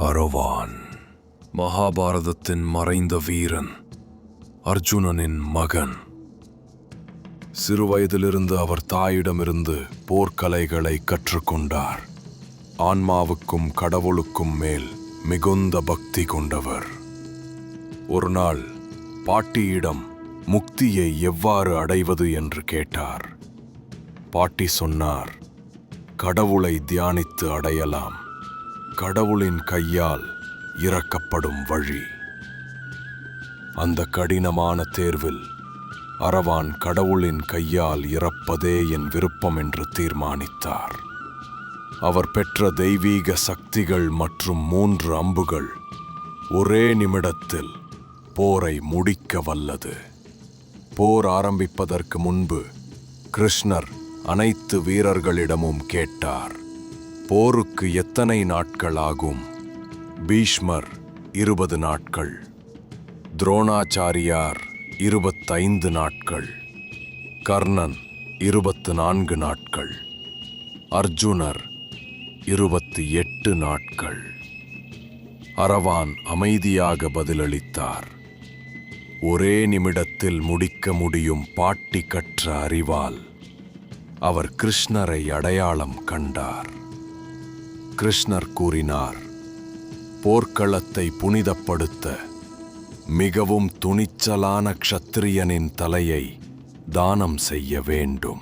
அரவான் மகாபாரதத்தின் மறைந்த வீரன் அர்ஜுனனின் மகன். சிறுவயதிலிருந்து அவர் தாயிடமிருந்து போர்க்கலைகளை கற்றுக்கொண்டார். ஆன்மாவுக்கும் கடவுளுக்கும் மேல் மிகுந்த பக்தி கொண்டவர். ஒரு நாள் பாட்டியிடம் முக்தியை எவ்வாறு அடைவது என்று கேட்டார். பாட்டி சொன்னார் கடவுளை தியானித்து அடையலாம். கடவுளின் கையால் இறக்கப்படும் வழி. அந்த கடினமான தேர்வில் அரவான் கடவுளின் கையால் இறப்பதே என் விருப்பம் என்று தீர்மானித்தார். அவர் பெற்ற தெய்வீக சக்திகள் மற்றும் மூன்று அம்புகள் ஒரே நிமிடத்தில் போரை முடிக்க வல்லது. போர் ஆரம்பிப்பதற்கு முன்பு கிருஷ்ணர் அனைத்து வீரர்களிடமும் கேட்டார். போருக்கு எத்தனை நாட்கள் ஆகும் பீஷ்மர் இருபது நாட்கள். துரோணாச்சாரியார் இருபத்தைந்து நாட்கள். கர்ணன் இருபத்து நான்கு நாட்கள். அர்ஜுனர் இருபத்தி எட்டு நாட்கள். அரவான் அமைதியாக பதிலளித்தார். ஒரே நிமிடத்தில் முடிக்க முடியும் பாட்டி கற்ற அறிவால் அவர் கிருஷ்ணரை அடையாளம் கண்டார். கிருஷ்ணர் கூறினார் போர்க்களத்தை புனிதப்படுத்த மிகவும் துணிச்சலான க்ஷத்திரியனின் தலையை தானம் செய்ய வேண்டும்.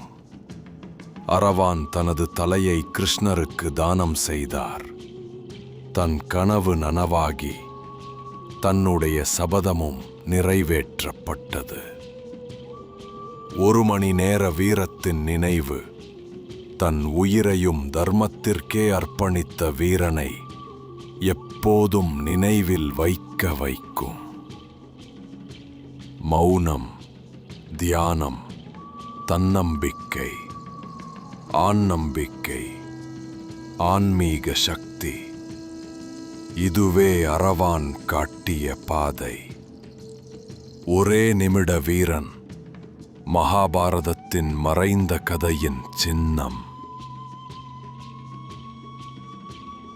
அரவான் தனது தலையை கிருஷ்ணருக்கு தானம் செய்தார். தன் கனவு நனவாகி தன்னுடைய சபதமும் நிறைவேற்றப்பட்டது. ஒரு மணி நேர வீரத்தின் நினைவு தன் உயிரையும் தர்மத்திற்கே அர்ப்பணித்த வீரனை எப்போதும் நினைவில் வைக்க வைக்கும். மௌனம் தியானம் தன்னம்பிக்கை ஆன்னம்பிக்கை ஆன்மீக சக்தி இதுவே அரவான் காட்டிய பாதை. ஒரே நிமிட வீரன் மகாபாரதத்தின் மறைந்த கதையின் சின்னம்.